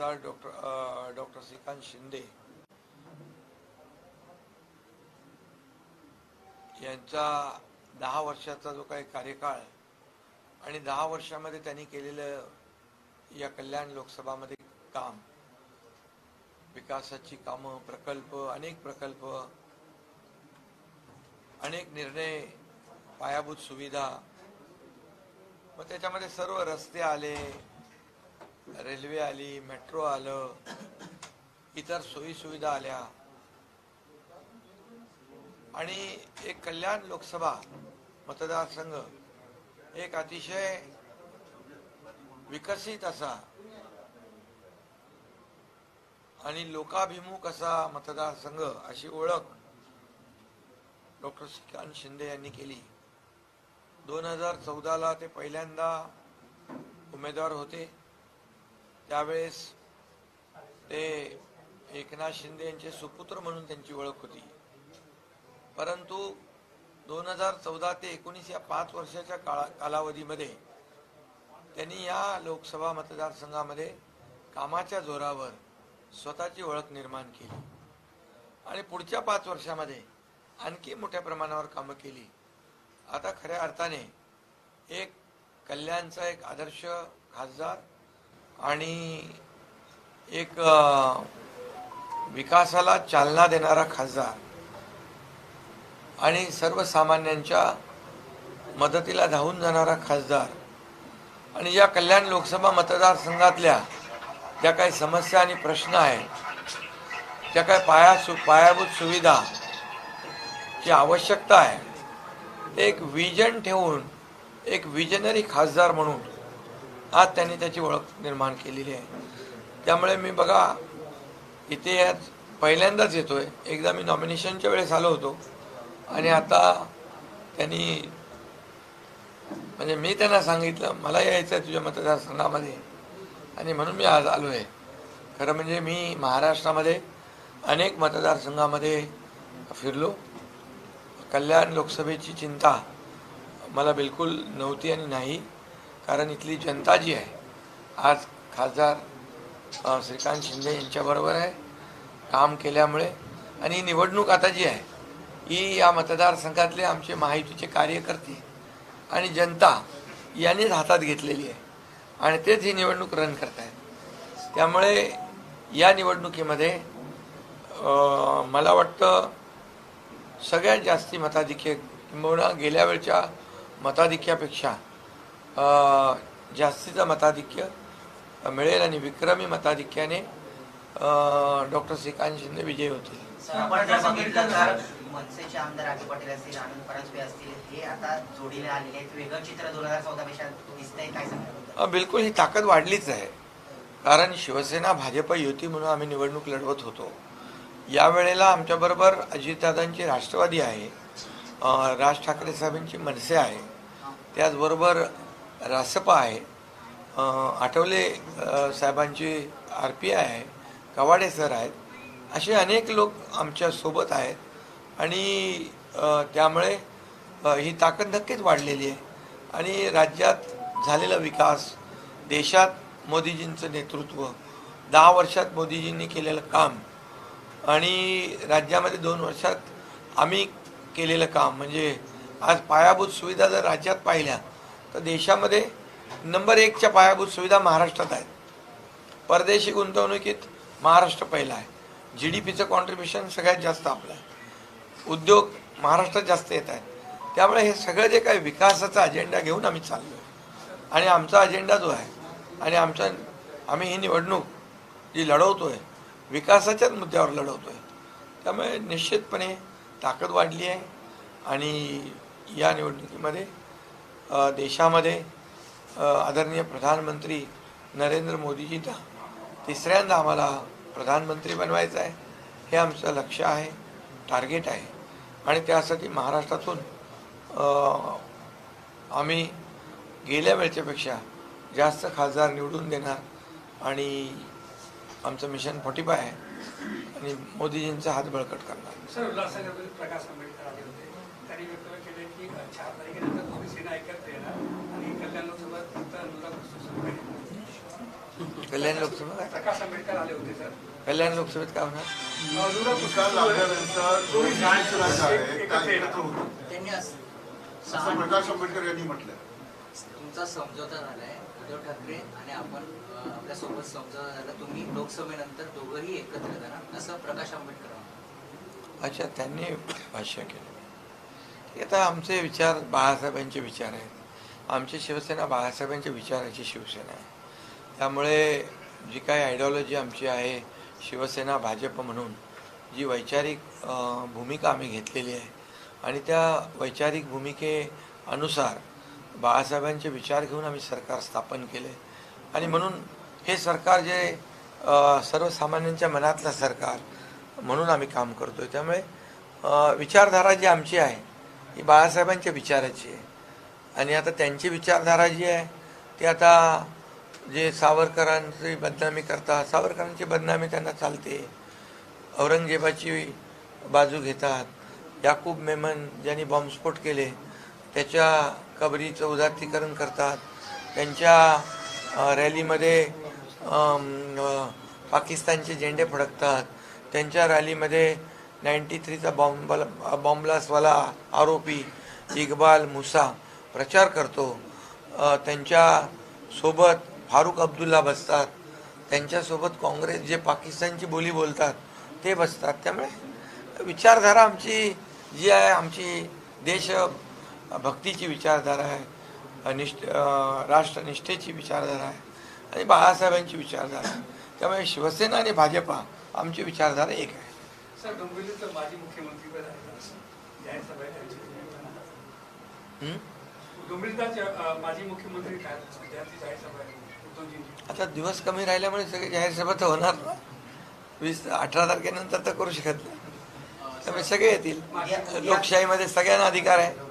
खासदार doctor doctor Shrikant Shinde यांचा दहा वर्षाचा जो काही कार्यकाळ आणि दहा वर्षामध्ये त्यांनी केलेलं या कल्याण लोकसभामध्ये काम विकासाची कामं प्रकल्प अनेक प्रकल्प अनेक निर्णय पायाभूत सुविधा मग त्याच्यामध्ये सर्व रस्ते आले रेल्वे आली मेट्रो आलं इतर सोयी सुविधा आल्या. आणि एक कल्याण लोकसभा मतदारसंघ एक अतिशय विकसित असा आणि लोकाभिमुख असा मतदारसंघ अशी ओळख डॉक्टर श्रीकांत शिंदे यांनी केली. दोन हजार चौदाला ते पहिल्यांदा उमेदवार होते. त्यावेळेस ते एकनाथ शिंदे यांचे सुपुत्र म्हणून त्यांची ओळख होती. परंतु दोन हजार चौदा ते एकोणीस या पाच वर्षाच्या काळा कालावधीमध्ये त्यांनी या लोकसभा मतदारसंघामध्ये कामाच्या जोरावर स्वतःची ओळख निर्माण केली. आणि पुढच्या पाच वर्षामध्ये आणखी मोठ्या प्रमाणावर कामं केली. आता खऱ्या अर्थाने एक कल्याणचा एक आदर्श खासदार आणि एक विकासाला चालना देणारा खासदार. आणि सर्वसामान्यांच्या मदतीला धावून जाणारा खासदार. आणि या कल्याण लोकसभा मतदारसंघातल्या ज्या काही समस्या आणि प्रश्न आहेत ज्या काही पाया सु पायाभूत सुविधा ची आवश्यकता आहे एक विजन ठेवून एक विजनरी खासदार म्हणून आज त्यांनी त्याची ओळख निर्माण केलेली आहे. त्यामुळे मी बघा इथे आज पहिल्यांदाच येतो आहे एकदा मी नॉमिनेशनच्या वेळेस आलो होतो. आणि आता त्यांनी म्हणजे मी त्यांना सांगितलं मला यायचं आहे तुझ्या मतदारसंघामध्ये. आणि म्हणून मी आज आलो आहे खरं म्हणजे मी महाराष्ट्रामध्ये अनेक मतदारसंघामध्ये फिरलो. कल्याण लोकसभेची चिंता मला बिलकुल नव्हती आणि नाही. कारण इथली जनता जी आहे आज खासदार श्रीकांत शिंदे यांच्याबरोबर आहे काम केल्यामुळे आणि ही निवडणूक आता जी आहे ही या मतदारसंघातले आमचे माहितीचे कार्यकर्ते आणि जनता यांनीच हातात घेतलेली आहे आणि तेच ही निवडणूक रन करत आहेत त्यामुळे या निवडणुकीमध्ये मला वाटतं सगळ्यात जास्ती मताधिक्य किंबहुना गेल्या वेळच्या मताधिक्यापेक्षा जास्तीचं मताधिक्य मिळेल आणि विक्रमी मताधिक्याने डॉक्टर श्रीकांत शिंदे विजयी होतील आपण जर बघितलं तर मनसेचे आमदार राजू पाटील असतील आनंद परांजपे असतील हे आता जोडीला आलेले आहेत. वेगळं चित्र दोन हजार चौदा पेक्षा दिसतंय काय सांगणार अ, बिलकुल ही ताकद वाढलीच आहे. कारण शिवसेना भाजप युती म्हणून आम्ही निवडणूक लढवत होतो. यावेळेला आमच्याबरोबर अजितदादांची राष्ट्रवादी आहे राज ठाकरे साहेबांची मनसे आहे. त्याचबरोबर रासपा आहे. आठवले साहेबांची आर पी आय आहे कवाडे सर आहेत असे अनेक लोक आमच्यासोबत आहेत आणि त्यामुळे ही ताकद नक्कीच वाढलेली आहे. आणि राज्यात झालेला विकास देशात मोदीजींचं नेतृत्व दहा वर्षात मोदीजींनी केलेलं काम आणि राज्यामध्ये दोन वर्षात आम्ही केलेलं काम म्हणजे आज पायाभूत सुविधा जर राज्यात पाहिल्या तर देशामध्ये नंबर एकच्या पायाभूत सुविधा महाराष्ट्रात आहेत. परदेशी गुंतवणुकीत महाराष्ट्र पहिला आहे. जी डी पीचं कॉन्ट्रीब्युशन सगळ्यात जास्त आपलं आहे. उद्योग महाराष्ट्रात जास्त येत आहेत. त्यामुळे हे सगळं जे काही विकासाचा अजेंडा घेऊन आम्ही चाललो आहे आणि आमचा अजेंडा जो आहे आणि आमच्या आम्ही ही निवडणूक जी लढवतो आहे विकासाच्याच मुद्द्यावर लढवतो आहे त्यामुळे निश्चितपणे ताकद वाढली आहे. आणि या निवडणुकीमध्ये देशामध्ये आदरणीय प्रधानमंत्री नरेंद्र मोदीजींना तिसऱ्यांदा आम्हाला प्रधानमंत्री बनवायचं आहे. हे आमचं लक्ष आहे टार्गेट आहे. आणि त्यासाठी महाराष्ट्रातून आम्ही गेल्या वेळच्यापेक्षा जास्त खासदार निवडून देणार आणि आमचं मिशन फोर्टी फाय आहे. आणि मोदीजींचा हात बळकट करणार सर उल्हासनगरमध्ये प्रकाश आंबेडकर आले होते त्यांनी वक्तव्य केले की चार तारखेनंतर तुम्ही सेना एकत्र येणार आणि कल्याण लोकसभा फक्त अनुराग कुलकर्णी सुरू राहील. कल्याण लोकसभा? काय प्रकाश आंबेडकर आले होते सर. कल्याण लोकसभेत काय होणार? यांनी म्हटलं तुमचा समझोता झालाय उद्धव ठाकरे आणि आपण आपल्यासोबत समझोता झाला. तुम्ही लोकसभेनंतर दोघंही एकत्र येणार ना? असं प्रकाश आंबेडकर. अच्छा त्यांनी भाष्य केलं. हे आता आमचे विचार बाळासाहेबांचे विचार आहेत. आमची शिवसेना बाळासाहेबांच्या विचाराची शिवसेना आहे. त्यामुळे जी काही आयडिओलॉजी आमची आहे शिवसेना भाजप म्हणून जी वैचारिक भूमिका आम्ही घेतलेली आहे. आणि त्या वैचारिक भूमिकेअनुसार बाळासाहेबांचे विचार घेऊन आम्ही सरकार स्थापन केले. आणि म्हणून हे सरकार जे सर्वसामान्यांच्या मनातलं सरकार म्हणून आम्ही काम करतो आहे त्यामुळे विचारधारा जी आमची आहे ही बाळासाहेबांच्या विचाराची आहे. आणि आता त्यांची विचारधारा जी आहे ती आता जे सावरकरांची बदनामी करतात सावरकरांची बदनामी त्यांना चालते. औरंगजेबाची बाजू घेतात. याकूब मेमन ज्यांनी बॉम्बस्फोट केले त्याच्या कबरीचं उदात्तीकरण करतात. त्यांच्या रॅलीमध्ये पाकिस्तानचे झेंडे फडकतात. त्यांच्या रॅलीमध्ये नाईन्टी थ्रीचा बॉम्ब बॉम्बलासवाला आरोपी इक्बाल मुसा प्रचार करतो. त्यांच्यासोबत फारुख अब्दुल्ला बसतात. त्यांच्यासोबत काँग्रेस जे पाकिस्तानची बोली बोलतात ते बसतात. त्यामुळे विचारधारा आमची जी आहे आमची देश भक्तीची विचारधारा आहे निष्ठ राष्ट्रनिष्ठेची विचारधारा आहे आणि बाळासाहेबांची विचारधारा आहे. त्यामुळे शिवसेना आणि भाजपा आमची विचारधारा एक आहे. सर डोंबिवलीचं मुख्यमंत्री हं? माजी मुख्यमंत्री आता दिवस कमी राहिल्यामुळे सगळे जाहीर सभा तर होणार. ना वीस अठरा तारखेनंतर तर करू शकत नाही. त्यामुळे सगळे येतील. लोकशाहीमध्ये सगळ्यांना अधिकार आहे.